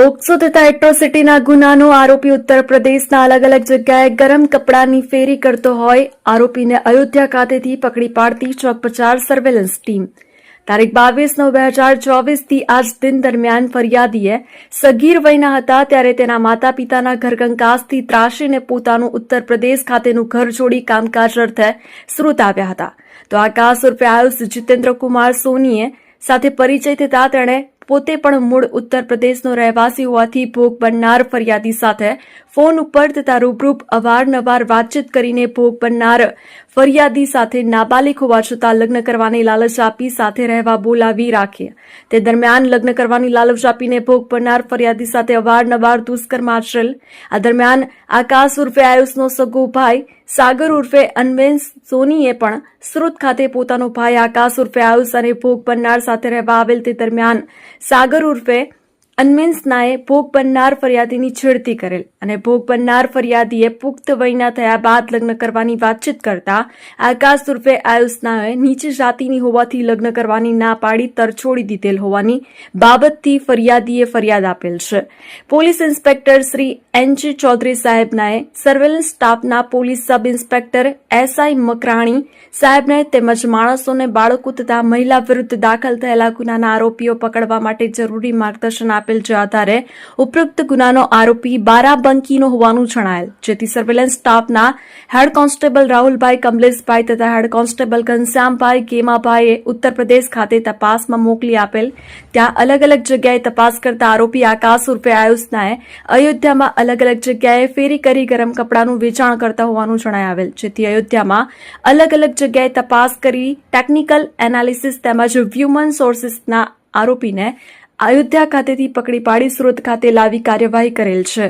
POCSO તથા એટ્રોસિટીના ગુનાનો આરોપી ઉત્તર પ્રદેશના અલગ અલગ જગ્યાએ ગરમ કપડાની ફેરી કરતો હોય, આરોપીને અયોધ્યા ખાતેથી પકડી પાડતી ચોકપચાર સર્વેલન્સ ટીમ તારીખ બાવીસ નવ બે હજાર ચોવીસથી આજ દિન દરમિયાન ફરિયાદીએ સગીર વયના હતા ત્યારે તેના માતા પિતાના ઘરકંકાસથી ત્રાસીને પોતાનું ઉત્તર પ્રદેશ ખાતેનું ઘર છોડી કામકાજ અર્થે સુરત આવ્યા હતા. તો આકાશ ઉર્ફે આયુષ જીતેન્દ્ર કુમાર સોનીએ સાથે પરિચય થતા તેણે પોતે પણ મૂળ ઉત્તર પ્રદેશનો રહેવાસી હોવાથી ભોગ બનનાર ફરિયાદી સાથે ફોન ઉપર તથા રૂબરૂ અવારનવાર વાતચીત કરીને ભોગ બનનાર ફરિયાદી સાથે નાબાલિક હોવા છતાં લગ્ન કરવાની લાલચ આપી સાથે રહેવા બોલાવી રાખી. તે દરમિયાન લગ્ન કરવાની લાલચ આપીને ભોગ બનનાર ફરિયાદી સાથે અવારનવાર દુષ્કર્મ આચરેલ. આ દરમિયાન આકાશ ઉર્ફે આયુષનો સગો ભાઈ સાગર ઉર્ફે અન્વેન્સ સોનીએ પણ સુરત ખાતે પોતાનો ભાઈ આકાશ ઉર્ફે આયુષ અને ભોગ બનનાર સાથે રહેવા આવેલ તે દરમિયાન સાગર ઉર્ફે અન્મેન્સનાએ ભોગ બનનાર ફરિયાદીની છેડતી કરેલ અને ભોગ બનનાર ફરિયાદીએ પુખ્ત વયના થયા બાદ લગ્ન કરવાની વાતચીત કરતા આકાશ ઉર્ફે આયુષનાએ નીચ જાતિની હોવાથી લગ્ન કરવાની ના પાડી તરછોડી દીધેલ હોવાની બાબતથી ફરિયાદીએ ફરિયાદ આપેલ છે. Police inspector Shri NG Chaudhari સાહેબનાએ surveillance સ્ટાફના police sub inspector SI Makrani સાહેબને તેમજ માણસોને બાળકો તથા મહિલા વિરુદ્ધ દાખલ થયેલા ગુનાના આરોપીઓ પકડવા માટે જરૂરી માર્ગદર્શન આપેલ જે આધારે ઉપરોક્ત ગુનાનો આરોપી બારાબંકીનો હોવાનું જણાયેલ, જેથી સર્વેલન્સ સ્ટાફના હેડ કોન્સ્ટેબલ રાહુલભાઈ, કમલેશભાઈ તથા હેડ કોન્સ્ટેબલ ઘનશ્યામભાઈ, ગેમાભાઈએ ઉત્તર પ્રદેશ ખાતે તપાસમાં મોકલી આપેલ. ત્યાં અલગ અલગ જગ્યાએ તપાસ કરતા આરોપી આકાશ ઉર્ફે આયુષનાએ અયોધ્યામાં અલગ અલગ જગ્યાએ ફેરી કરી ગરમ કપડાનું વેચાણ કરતા હોવાનું જણાય આવેલ, જેથી અયોધ્યામાં અલગ અલગ જગ્યાએ તપાસ કરી ટેકનિકલ એનાલિસિસ તેમજ હ્યુમન સોર્સિસના આરોપીને અયોધ્યા ખાતેથી પકડી પાડી સુરત ખાતે લાવી કાર્યવાહી કરેલ છે.